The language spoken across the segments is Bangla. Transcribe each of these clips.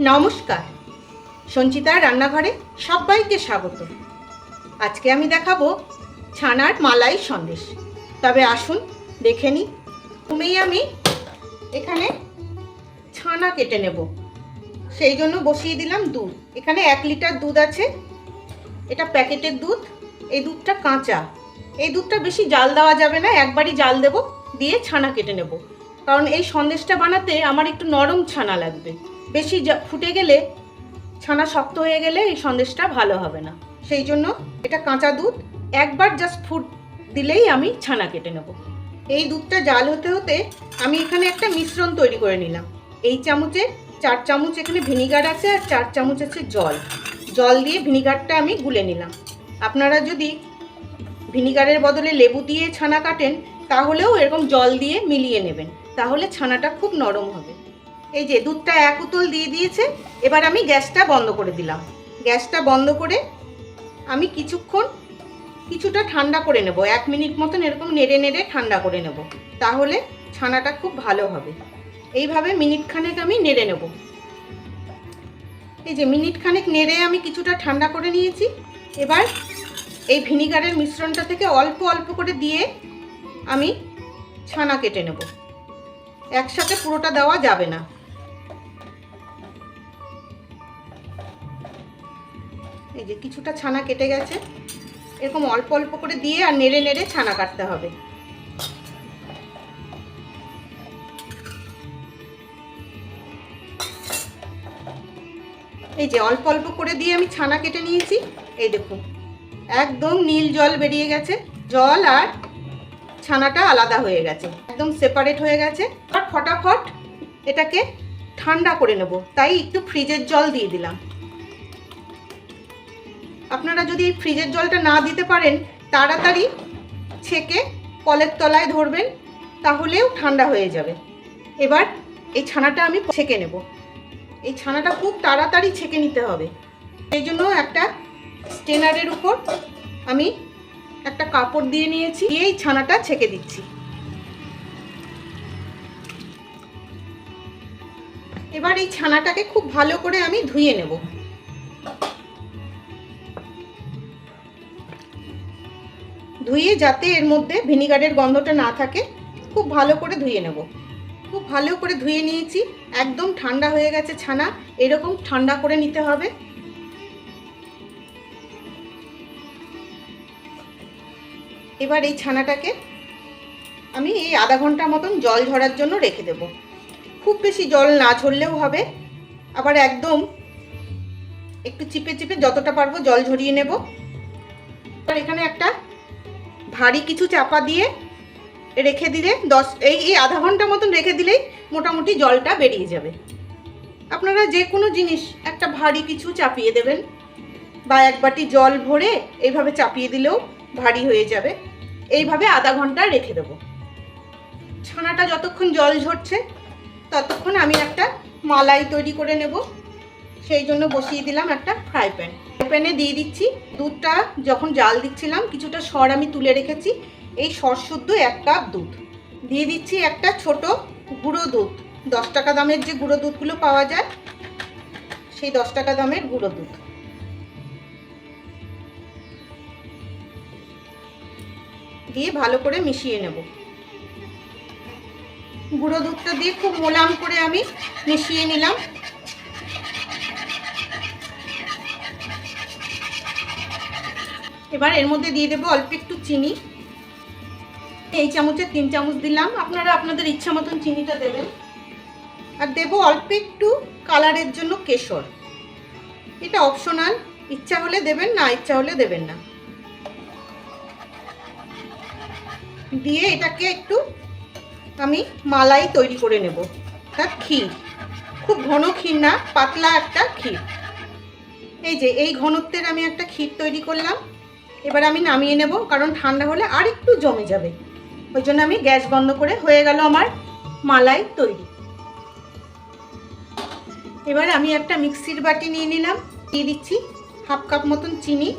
নমস্কার। সঞ্চিতার রান্নাঘরে সবাইকে স্বাগত। আজকে আমি দেখাবো ছানার মালাই সন্দেশ। তবে আসুন, দেখে নিই। প্রথমেই আমি এখানে ছানা কেটে নেব। সেই জন্য বসিয়ে দিলাম দুধ। এখানে এক লিটার দুধ আছে। এটা প্যাকেটের দুধ। এই দুধটা কাঁচা। এই দুধটা বেশি জাল দেওয়া যাবে না। একবারই জাল দেব, দিয়ে ছানা কেটে নেব। কারণ এই সন্দেশটা বানাতে আমার একটু নরম ছানা লাগবে। বেশি ফুটে গেলে, ছানা শক্ত হয়ে গেলে এই সন্দেশটা ভালো হবে না। সেই জন্য এটা কাঁচা দুধ, একবার জাস্ট ফুট দিলেই আমি ছানা কেটে নেব। এই দুধটা জাল হতে হতে আমি এখানে একটা মিশ্রণ তৈরি করে নিলাম। এই চামচে চার চামচ এখানে ভিনিগার আছে আর চার চামচ আছে জল। জল দিয়ে ভিনিগারটা আমি গুলে নিলাম। আপনারা যদি ভিনিগারের বদলে লেবু দিয়ে ছানা কাটেন, তাহলেও এরকম জল দিয়ে মিলিয়ে নেবেন। তাহলে ছানাটা খুব নরম হবে। এই যে দুধটা এক উতল দিয়ে দিয়েছে, এবার আমি গ্যাসটা বন্ধ করে দিলাম। গ্যাসটা বন্ধ করে আমি কিছুক্ষণ কিছুটা ঠান্ডা করে নেব। এক মিনিট মতন এরকম নেড়ে নেড়ে ঠান্ডা করে নেব। তাহলে ছানাটা খুব ভালো হবে। এইভাবে মিনিট খানেক আমি নেড়ে নেব। এই যে মিনিট খানেক নেড়ে আমি কিছুটা ঠান্ডা করে নিয়েছি। এবার এই ভিনিগারের মিশ্রণটা থেকে অল্প অল্প করে দিয়ে আমি ছানা কেটে নেব। একসাথে পুরোটা দেওয়া যাবে না। কিছুটা ছানা কেটে গেছে। এরকম অল্প অল্প করে দিয়ে আর নেড়ে নেড়ে ছানা কাটতে হবে। এই যে অল্প অল্প করে দিয়ে আমি ছানা কেটে নিয়েছি। এই দেখুন, একদম নীল জল বেরিয়ে গেছে। জল আর ছানাটা আলাদা হয়ে গেছে, একদম সেপারেট হয়ে গেছে। আর ফটাফট এটাকে ঠান্ডা করে নেব। তাই একটু ফ্রিজের জল দিয়ে দিলাম। আপনারা যদি এই ফ্রিজের জলটা না দিতে পারেন, তাড়াতাড়ি ছেঁকে কলের তলায় ধরবেন, তাহলেও ঠান্ডা হয়ে যাবে। এবার এই ছানাটা আমি ছেঁকে নেব। এই ছানাটা খুব তাড়াতাড়ি ছেঁকে নিতে হবে। সেই জন্য একটা স্টেনারের উপর আমি একটা কাপড় দিয়ে নিয়েছি এই ছানাটা ছেঁকে দিচ্ছি। এবার এই ছানাটাকে খুব ভালো করে আমি ধুয়ে নেব। ধুয়ে যাতে এর মধ্যে ভিনিগারের গন্ধটা না থাকে, খুব ভালো করে ধুয়ে নেব। খুব ভালো করে ধুয়ে নিয়েছি, একদম ঠান্ডা হয়ে গেছে ছানা, এরকম ঠান্ডা করে নিতে হবে। এবার এই ছানাটাকে আমি এই আধা ঘণ্টা মতন জল ঝরার জন্য রেখে দেব। খুব বেশি জল না ঝরলেও হবে, আবার একদম একটু চিপে চিপে যতটা পারব জল ঝরিয়ে নেব। আর এখানে একটা ভারী কিছু চাপা দিয়ে রেখে দিলে দশ, এই এই আধা ঘণ্টা মতন রেখে দিলেই মোটামুটি জলটা বেরিয়ে যাবে। আপনারা যে কোনো জিনিস, একটা ভারী কিছু চাপিয়ে দেবেন বা এক বাটি জল ভরে এইভাবে চাপিয়ে দিলেও ভারী হয়ে যাবে। এইভাবে আধা ঘণ্টা রেখে দেবো। ছানাটা যতক্ষণ জল ঝরছে, ততক্ষণ আমি একটা মালাই তৈরি করে নেব। সেই জন্য বসিয়ে দিলাম একটা ফ্রাই প্যান। ফ্রাই প্যানে দিয়ে দিচ্ছি দুধটা, যখন জাল দিচ্ছিলাম, কিছুটা সর আমি তুলে রেখেছি। এই সর শুদ্ধ এক কাপ দুধ। দিয়ে দিচ্ছি একটা ছোট গুঁড়ো দুধ। দশ টাকা দামের যে গুঁড়ো দুধগুলো পাওয়া যায়, সেই দশ টাকা দামের গুঁড়ো দুধ। দিয়ে ভালো করে মিশিয়ে নেব। গুঁড়ো দুধটা দিয়ে খুব মোলাম করে আমি মিশিয়ে নিলাম। এবার এর মধ্যে দিয়ে দেবো অল্প একটু চিনি। এই চামচে তিন চামচ দিলাম। আপনারা আপনাদের ইচ্ছা মতন চিনিটা দেবেন। আর দেবো অল্প একটু কালারের জন্য কেশর। এটা অপশনাল ইচ্ছা হলে দেবেন, না ইচ্ছা হলে দেবেন না। দিয়ে এটাকে একটু আমি মালাই তৈরি করে নেব। তার ক্ষীর। খুব ঘন ক্ষীর না, পাতলা একটা ক্ষীর। এই যে, এই ঘনত্বের আমি একটা ক্ষীর তৈরি করলাম। এবার আমি নামিয়ে নেব, কারণ ঠান্ডা হলে আর একটু জমে যাবে। ওই জন্য আমি গ্যাস বন্ধ করে হয়ে গেল আমার মালাই তৈরি। এবার আমি একটা মিক্সির বাটি নিয়ে নিলাম, দিয়ে দিচ্ছি হাফ কাপ মতন চিনি।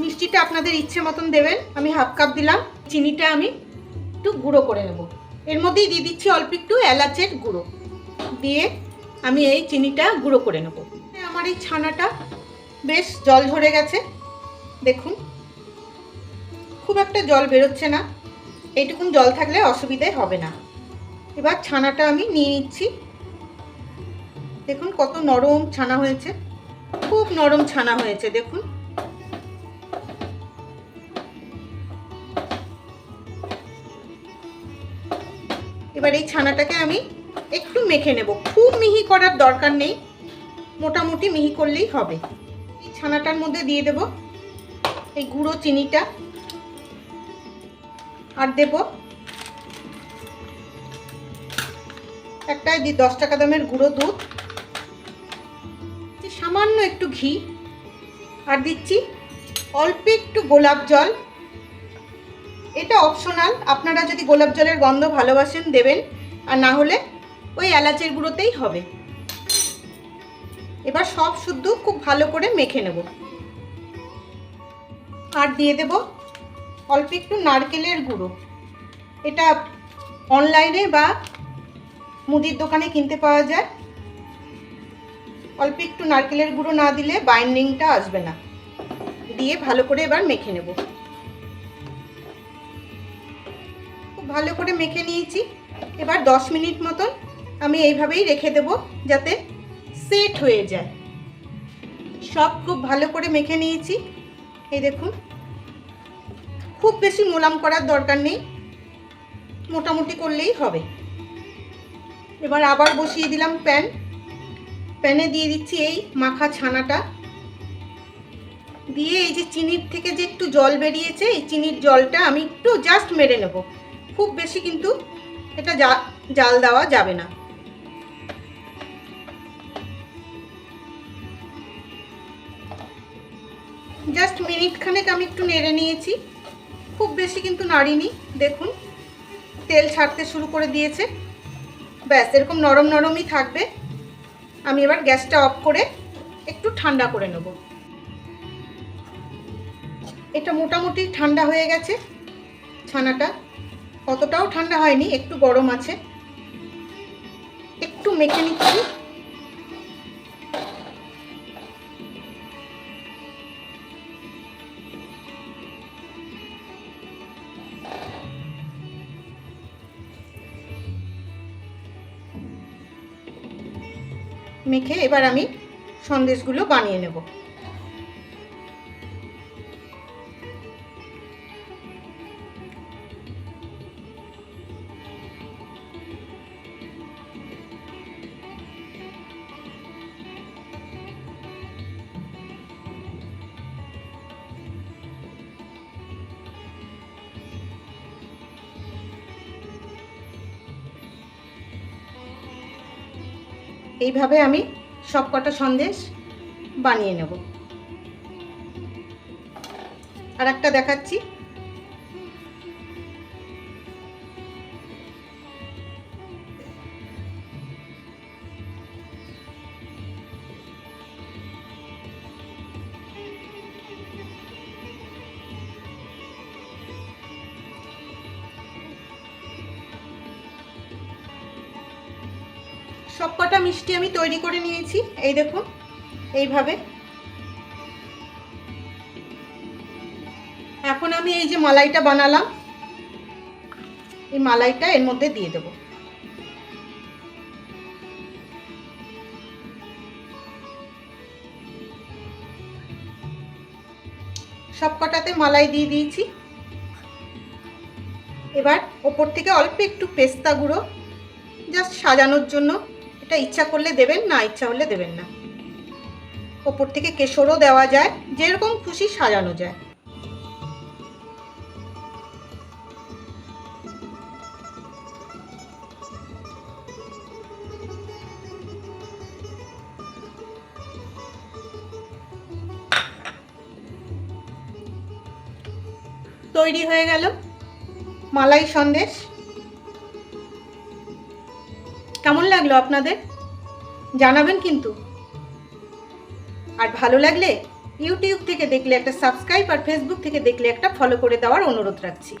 মিষ্টিটা আপনাদের ইচ্ছে মতন দেবেন, আমি হাফ কাপ দিলাম, চিনিটা আমি একটু গুঁড়ো করে নেব। এর মধ্যেই দিয়ে দিচ্ছি অল্প একটু এলাচের গুঁড়ো। দিয়ে আমি এই চিনিটা গুঁড়ো করে নেব। আমার এই ছানাটা বেশ জল ঝরে গেছে। দেখুন, খুব একটা জল বেরোচ্ছে না। এইটুকুন জল থাকলে অসুবিধে হবে না। এবার ছানাটা আমি নিয়ে নিচ্ছি। দেখুন কত নরম ছানা হয়েছে। খুব নরম ছানা হয়েছে, দেখুন। এবার এই ছানাটাকে আমি একটু মেখে নেব। খুব মিহি করার দরকার নেই। মোটামুটি মিহি করলেই হবে। এই ছানাটার মধ্যে দিয়ে দেব এই গুঁড়ো চিনিটা। আর দেব একটা দশ টাকা দামের গুঁড়ো দুধ। সামান্য একটু ঘি। আর দিচ্ছি অল্প একটু গোলাপ জল। এটা অপশনাল, আপনারা যদি গোলাপ জলের গন্ধ ভালোবাসেন দেবেন, আর না হলে ওই এলাচের গুঁড়োতেই হবে। এবার সব শুদ্ধ খুব ভালো করে মেখে নেব। আর দিয়ে দেব অল্প একটু নারকেলের গুঁড়ো। এটা অনলাইনে বা মুদির দোকানে কিনতে পাওয়া যায়। অল্প একটু নারকেলের গুঁড়ো না দিলে বাইন্ডিংটা আসবে না। দিয়ে ভালো করে এবার মেখে নেব। খুব ভালো করে মেখে নিয়েছি। এবার দশ মিনিট মতন আমি এইভাবেই রেখে দেব যাতে সেট হয়ে যায়। সব খুব ভালো করে মেখে নিয়েছি। এই দেখুন। খুব বেশি মোলাম করার দরকার নেই। মোটামুটি করলেই হবে। এবার আবার বসিয়ে দিলাম প্যান। প্যানে দিয়ে দিচ্ছি এই মাখা ছানাটা। দিয়ে এই যে চিনির থেকে যে একটু জল বেরিয়েছে, এই চিনির জলটা আমি একটু জাস্ট মেরে নেব। খুব বেশি কিন্তু এটা জাল দেওয়া যাবে না। জাস্ট মিনিট খানেক আমি একটু নেড়ে নিয়েছি। খুব বেশি কিন্তু নাড়িনি, দেখুন। তেল ছাড়তে শুরু করে দিয়েছে। ব্যাস, এরকম নরম নরমই থাকবে। আমি এবার গ্যাসটা অফ করে একটু ঠান্ডা করে নেব। এটা মোটামুটি ঠান্ডা হয়ে গেছে, ছানাটা। অতটাও ঠান্ডা হয়নি, একটু গরম আছে। একটু মেখে নিচ্ছি। মেখে এবার আমি সন্দেশগুলো বানিয়ে নেব। এইভাবে আমি সব কটা সন্দেশ বানিয়ে নেব। আর একটা দেখাচ্ছি। সব কটা মিষ্টি আমি তৈরি করে নিয়েছি, এই দেখুন, এইভাবে। এখন আমি এই যে মালাইটা বানালাম, এই মালাইটা এর মধ্যে দিয়ে দেব। সব কটাতে মালাই দিয়ে দিয়েছি। এবার ওপর থেকে অল্প একটু পেস্তা গুঁড়ো, জাস্ট সাজানোর জন্য। এটা ইচ্ছা করলে দেবেন, না ইচ্ছা হলে দেবেন না। ওপর থেকে কেশরও দেওয়া যায়, যেরকম খুশি সাজানো যায়। তৈরি হয়ে গেল মালাই সন্দেশ। লাগল আপনাদের? জানাবেন কিন্তু। আর ভালো লাগলে ইউটিউব থেকে দেখলে একটা সাবস্ক্রাইব আর ফেসবুক থেকে দেখলে একটা ফলো করে দেওয়ার অনুরোধ রাখছি।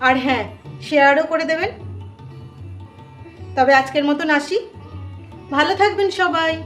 আর হ্যাঁ শেয়ারও করে দেবেন। তবে আজকের মতন আসি। ভালো থাকবেন সবাই।